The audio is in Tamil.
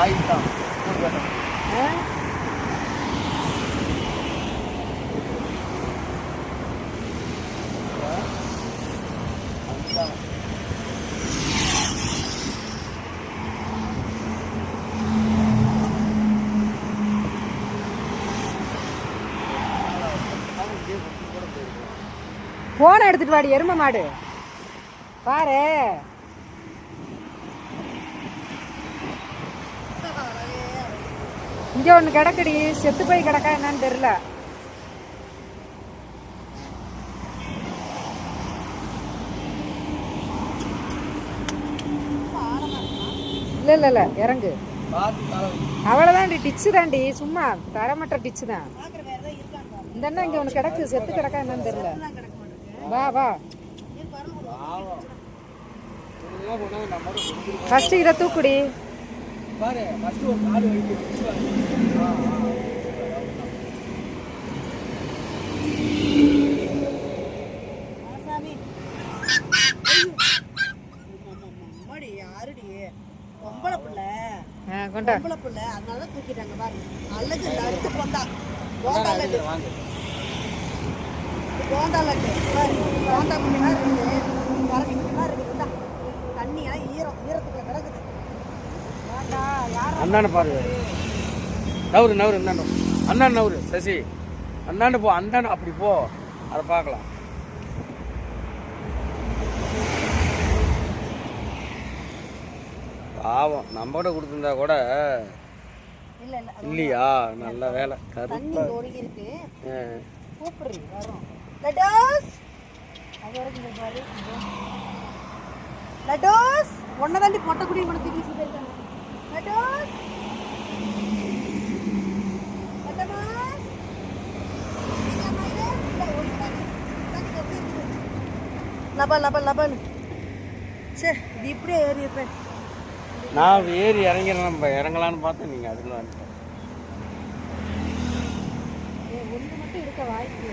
ஆயிட்டான் ஆ? போனை எடுத்துட்டு வாடி எரும மாடு பாரு இங்க ஒண்ணு கிடக்குடி செத்து போய் கிடக்கா என்னன்னு தெரியல. இல்ல இல்ல இறங்கு. அவ்வளோதான்டி டிச்சு தாண்டி சும்மா தரமற்ற டிச்சு தான் இந்த அண்ணா இங்க ஒண்ணு கிடக்கு செத்து கிடக்கா என்னன்னு தெரியல. வா வா. ஃபர்ஸ்ட் இதை தூக்குடி. பாரு ஒரு பொம்பளை பிள்ளை. கொண்டா. பொம்பளை பிள்ளை அதனால தூக்கிட்டாங்க பாருங்க அழகு நறுத்து போந்தா போந்தா லட்டு. போந்தா லட்டு. போந்தா குட்டி மாதிரி இருக்குது. பறவை குட்டி மாதிரி இருக்குது. இந்தா. தண்ணி எல்லாம் ஈரம் ஈரத்துக்குள்ள கிடக்குது. வேண்டா யாரும் அண்ணான்னு பாரு. நவரு நவரு இந்தாண்டு அண்ணாண்டு நவரு சசி. அந்தாண்டு போ அந்தாண்டு அப்படி போ. அதை பார்க்கலாம். பாவம். நம்ம கூட கொடுத்துருந்தா கூட இல்ல இல்ல இல்லையா? நல்ல வேலை. கருப்பா. இருக்கு ஆ. கூப்பிடுறி வரும். லட்டோஸ். அது வரைக்கும் இங்க பாரு லட்டோஸ். ஒன்றை தாண்டி பொட்டை கூட போயிருக்காங்க லட்டோஸ். லட்டமாஸ் லபா லபா லபான்னு சரி இது இப்படியே ஏறி இருப்பேன். நான் ஏறி இறங்கிறேன் நம்ம இறங்கலான்னு பார்த்தேன். நீங்கள் அதுக்குள்ள வந்துட்டேன் ஒன்று மட்டும் இருக்க வாய்ப்பு